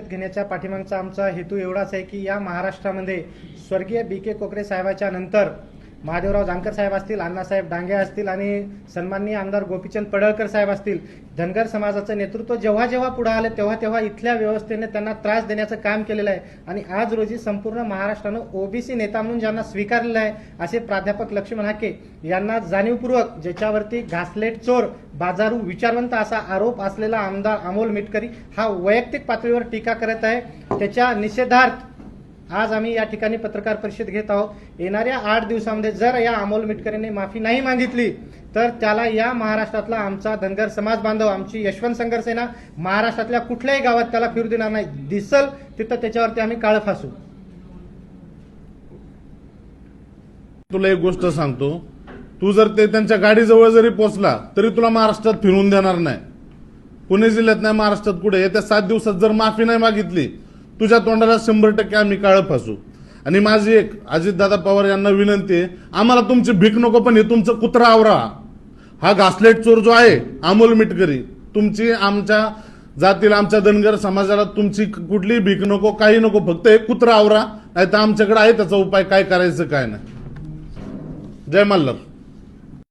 घेण्याच्या पाठीमागचा आमचा हेतू एवढाच आहे की या महाराष्ट्रामध्ये स्वर्गीय बी के कोकरे साहेबाच्या नंतर महादेवराव जानकर साहेब असतील अण्णासाहेब डांगे असतील आणि सन्माननीय आमदार गोपीचंद पडळकर साहेब असतील धनगर समाजाचं नेतृत्व जेव्हा जेव्हा पुढे आलं तेव्हा तेव्हा इथल्या व्यवस्थेने त्यांना त्रास देण्याचं काम केलेलं आहे. आणि आज रोजी संपूर्ण महाराष्ट्रानं ओबीसी नेता म्हणून ज्यांना स्वीकारलेलं आहे असे प्राध्यापक लक्ष्मण हाके यांना जाणीवपूर्वक ज्याच्यावरती घासलेट चोर बाजारू विचारवंत असा आरोप असलेला आमदार अमोल मिटकरी हा वैयक्तिक पातळीवर टीका करत आहे. त्याच्या निषेधार्थ आज आम्ही या ठिकाणी पत्रकार परिषद घेत आहोत. येणाऱ्या आठ दिवसामध्ये जर या अमोल मिटकरीने माफी नाही मागितली तर त्याला या महाराष्ट्रातला आमचा धनगर समाज बांधव आमची यशवंत संघर्ष सेना महाराष्ट्रातल्या कुठल्याही गावात त्याला फिरू देणार नाही. दिसल तिथं त्याच्यावरती आम्ही काळ फासू. तुला एक गोष्ट सांगतो. तू जर ते त्यांच्या गाडीजवळ जरी पोहोचला तरी तुला महाराष्ट्रात फिरून देणार नाही. पुणे जिल्ह्यात नाही महाराष्ट्रात कुठे? येत्या सात दिवसात जर माफी नाही मागितली तुझ्या तोंडाला शंभर टक्के आम्ही काळ फासू. आणि माझी एक अजितदादा पवार यांना विनंती आहे आम्हाला तुमची भीक नको पण हे तुमचं कुत्रा आवरा. हा घासलेट चोर जो आहे अमोल मिटकरी तुमची आमच्या जातील आमच्या धनगर समाजाला तुमची कुठलीही भीक नको काही नको फक्त एक कुत्रा आवरा नाही तर आमच्याकडे आहे त्याचा उपाय काय करायचं काय नाही. जय मल्हार.